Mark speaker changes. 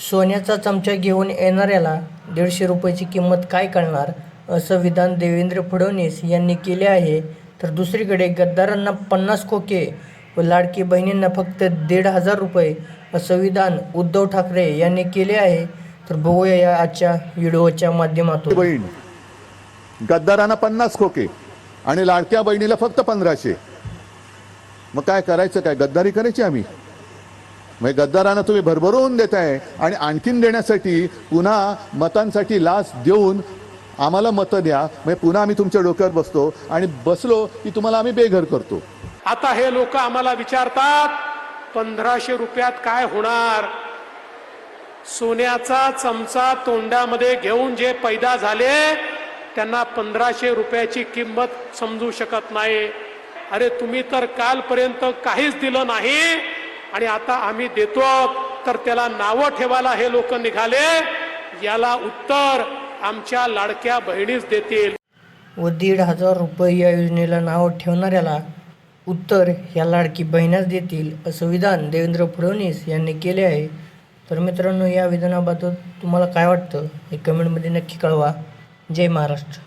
Speaker 1: सोन्याचा चमचा घेऊन येणाऱ्याला दीडशे रुपयाची किंमत काय कळणार असं विधान देवेंद्र फडणवीस यांनी केले आहे. तर दुसरीकडे गद्दारांना पन्नास खोके व लाडकी बहिणींना फक्त दीड हजार रुपये असं विधान उद्धव ठाकरे यांनी केले आहे. तर बघूया या आजच्या व्हिडिओच्या माध्यमातून.
Speaker 2: बहीण गद्दारांना पन्नास खोके आणि लाडक्या बहिणीला फक्त पंधराशे. मग काय करायचं काय गद्दारी करायची आम्ही? मग गद्दारांना तुम्ही भरभरून देताय. आणि आणखीन देण्यासाठी पुन्हा मतांसाठी लाच देऊन आम्हाला मतं द्या. म्हणजे पुन्हा आम्ही तुमच्या डोक्यावर बसतो आणि बसलो की तुम्हाला आम्ही बेघर करतो.
Speaker 3: आता हे लोक आम्हाला विचारतात पंधराशे रुपयात काय होणार? सोन्याचा चमचा तोंडामध्ये घेऊन जे पैदा झाले त्यांना पंधराशे रुपयाची किंमत समजू शकत नाही. अरे तुम्ही तर कालपर्यंत काहीच दिलं नाही. आणि आता आम्ही देतो तर त्याला नावं ठेवायला हे लोक निघाले. याला उत्तर आमच्या लाडक्या बहिणीच देतील.
Speaker 1: व दीड हजार रुपये या योजनेला नाव ठेवणाऱ्याला उत्तर ह्या लाडकी बहिणाच देतील असं विधान देवेंद्र फडणवीस यांनी केले आहे. तर मित्रांनो या विधानाबाबत तुम्हाला काय वाटतं? हे कमेंटमध्ये नक्की कळवा. जय महाराष्ट्र.